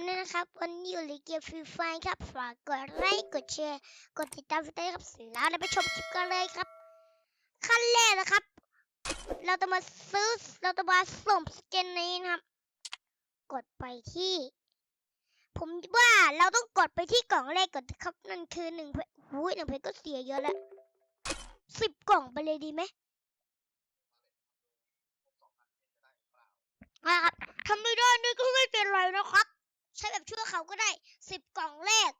คนด้วยนะครับ วันนี้อยู่ในเกมฟรีไฟครับ ฝากกดไลค์ กดแชร์ กดติดตามฟิเตอร์ครับแล้วเราไปชมคลิปกันเลยครับ ขั้นแรกนะครับ เราจะมาซื้อ เราจะมาส่งสเกนนี้นะครับ กดไปที่ ผมว่าเราต้องกดไปที่กล่องแรกก่อนครับ นั่นคือหนึ่งเพชรหูยหนึ่งเพชรก็เสียเยอะแล้วสิบกล่องไปเลยดีไหมอะครับทำไม่ได้นี่ก็ไม่เป็นไรนะครับ ใช้แบบชั่วเขาก็ได้สิบกล่องแรก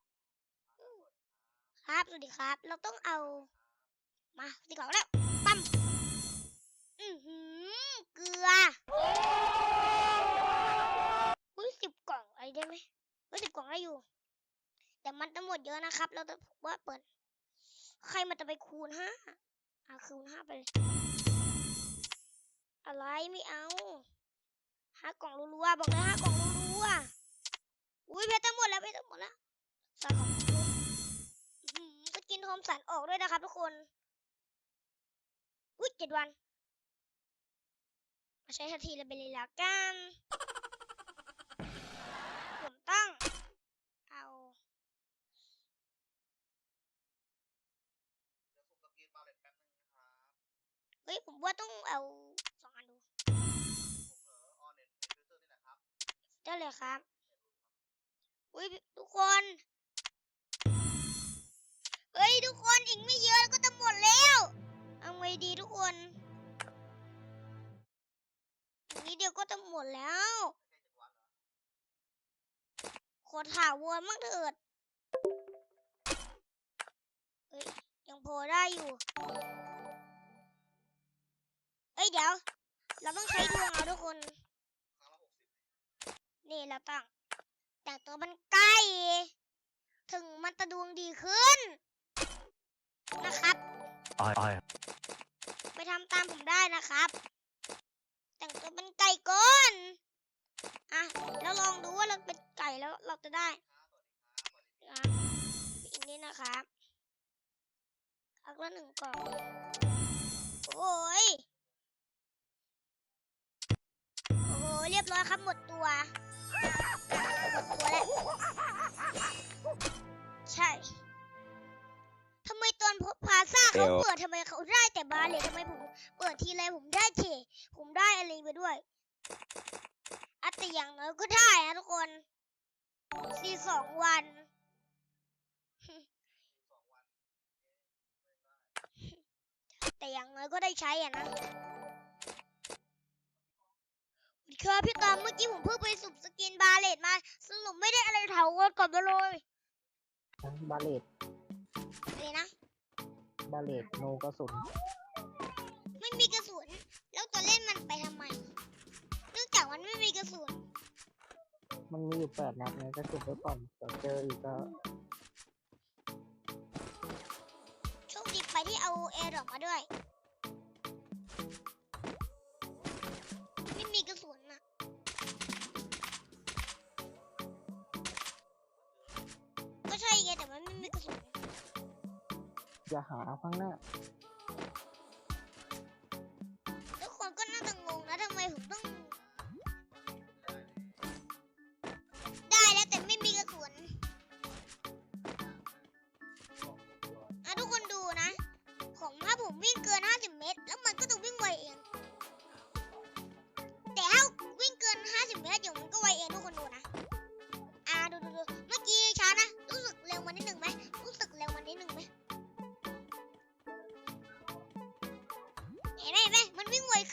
ครับสวัสดีครับ เราต้องเอา มาสิบกล่องแล้วปั๊มอือหือเกลืออุ้ยสิบกล่องอะไรได้ไหมอุ้ยสิบกล่องได้อยู่ แต่มันจะหมดเยอะนะครับ เราจะว่าเปิด ใครมันจะไปคูณห้าเอาคูณห้าไปเลยอะไรไม่เอาห้ากล่องรัวๆบอกเลยห้ากล่องรัวๆ อุ้ยเพชรจะหมดแล้วเพชรจะหมดแล้วสาของอื้อหือสกินโฮมสันออกด้วยนะครับทุกคน อุ้ยเจ็ดวัน มาใช้ทันทีเลยไปเลยละกันผมต้องเอาเดี๋ยวผมสกรีนบาเลตแป๊บนึงนะครับเฮ้ย ผมว่าต้องเอาสองอันดูผมเหรอออนเน็ตฟิลเตอร์นี่แหละครับได้เลยครับ อุ้ยทุกคนเฮ้ยทุกคนอีกไม่เยอะก็จะหมดแล้วเอาไงดีทุกคนอีกนิดเดียวก็จะหมดแล้วไม่ใช่เจ็ดวันเหรอขอถาวรมั่งเถิดเฮ้ยยังพอได้อยู่เอ้ยเดี๋ยว เราต้องใช้ดวงเอาทุกคน นี่เราตั้ง แต่ตัวมันใกล้ถึงมันจะดวงดีขึ้น นะครับ I, I, ไปทำตามผมได้นะครับ แต่งตัวเป็นไก่ก่อนอะแล้วลองดูว่าเราเป็นไก่แล้วเราจะได้ครับสวัสดีครับสวัสดีอะอีกนิดนะครับอักละหนึ่งกล่องโอ้ยโอ้โหเรียบร้อยครับหมดตัวหมด ตัวแล้ว ใช่ทำไมตอนพบพาซ่าเขาเอวเปิดทำไมเขาได้แต่บาเลยทำไมผมเปิดทีไรผมได้เทผมได้อะไรไปด้วยอะแต่อย่างน้อยก็ได้นะทุกคนสี่สองวันสองวันแต่อย่างน้อยก็ได้ใช้อะนะ ครับพี่ตอมเมื่อกี้ผมเพิ่งไปสุ่มสกินบาเลตมาสรุปไม่ได้อะไรเถาวรกลับมาเลยบาเลตเลยนะ บาเลตโนกระสุน ไม่มีกระสุน แล้วตัวเล่นมันไปทำไม เนื่องจากมันไม่มีกระสุน มันมีอยู่แปดนัดไงก็เก็บไว้ก่อนเดี๋ยวเจออีกก็โชคดีไปที่เอาแอร์ดรอปมาด้วย อย่าหาข้างหน้า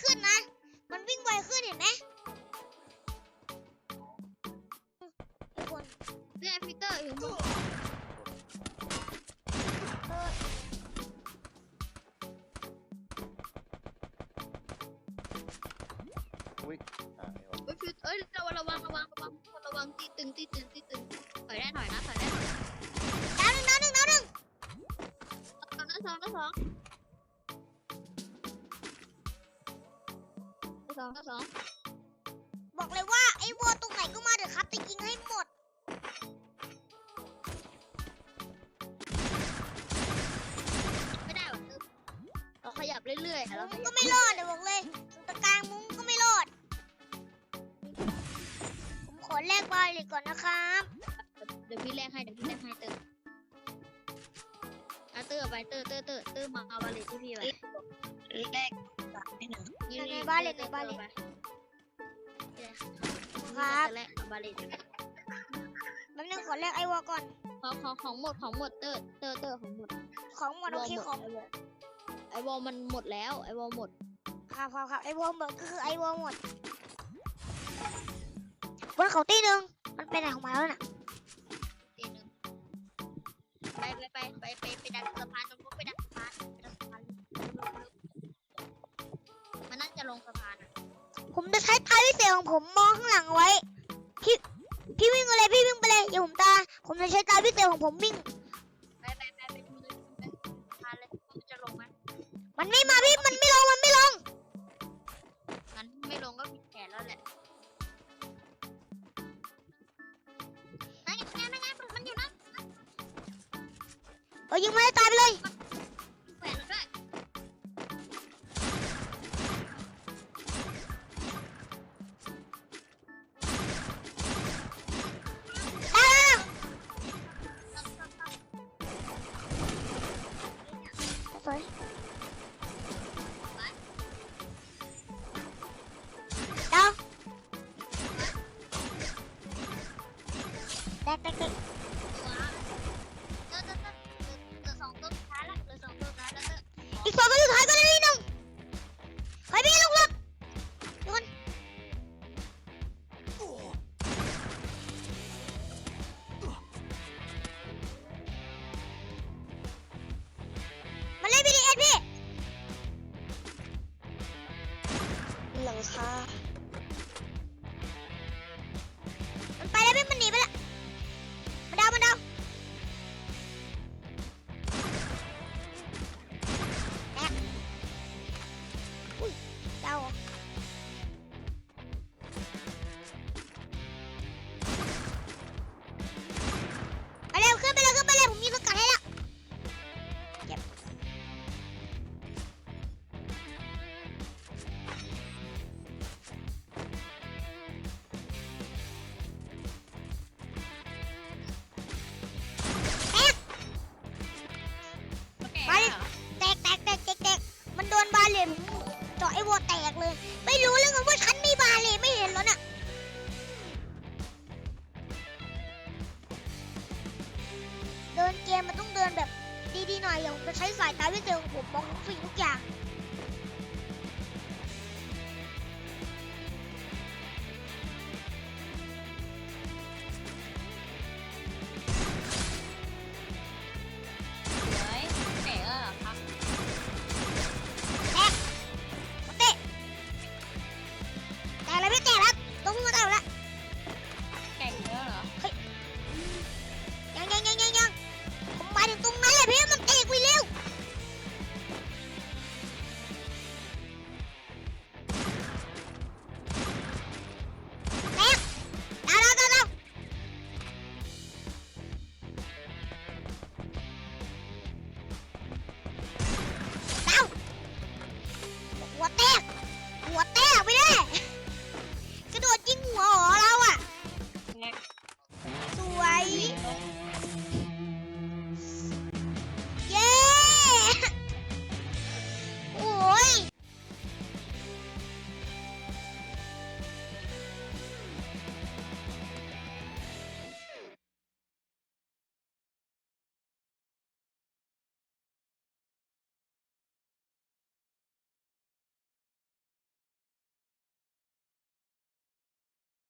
ขึ้นนะ มันวิ่งไวขึ้นเห็นไหมทุกคนเนี่ยพีเตอร์อยู่บนเอออะเดี๋ยวเฮ้ยพีเอ้ยระวังระวังระวังระวังระวังตีตึงตีตึงตีตึงถอยได้ถอยนะถอยได้ถอยดาวหนึ่งดาวหนึ่งดาวหนึ่งสองนะสองนะสอง สองนะสองบอกเลยว่าไอ้วัวตรงไหนก็มาเถอะครับจะยิงให้หมด ไม่ได้หรอกตึ๊บเราขยับเรื่อยๆมุเรางขยัก็บไม่รอดเลยบอกเลยตรงตะกลางมุ้งก็ไม่รอด ผมขอแลกบาลิกก่อนนะครับเดี๋ยวพี่แลกให้เดี๋ยวพี่แลกให้เตอร์เอาเตอร์เอาไปเตอร์เตอร์เตอร์เตอร์มาเอาบาเลตที่พี่ไป แลกให้หนึ่งในบ้านเลยในบ้านเลยครับแลกเอาบาเลตแป๊บนึงขอแลกไอวอลก่อน ของของของหมดของหมดเตอร์เตอร์เตอร์ของหมด ของหมดโอเคของไอวอลมันหมดแล้วไอวอลหมด ครับครับครับไอวอลหมดก็คือไอวอลหมดบนเขาตีหนึ่งมันไปไหนของมันแล้วน่ะตีหนึงไปไปไปไปไปไปดักสะพานตรงนู้นไปดักสะพานไปดักสะพาน จะใช้ตาวิเศษของผมมองข้างหลังไว้ พี่พี่วิ่งไปเลยพี่วิ่งไปเลยอย่าผมตา ผมจะใช้ตาวิเศษของผมวิ่ง ไปไปไปไปดูเลยไปสะพานเลยมันจะลงไหมมันไม่มาพี่มันไม่ลงมันไม่ลง งั้นไม่ลงก็ผิดแผนแล้วแหละนั่นไงนั่นไงนั่นไงมันอยู่นั่นเออยิงมาให้ตายไปเลย เดินเกมมันต้องเดินแบบดีๆหน่อยอย่างผมจะใช้สายตาวิเศษของผมมองทุกสิ่งทุกอย่าง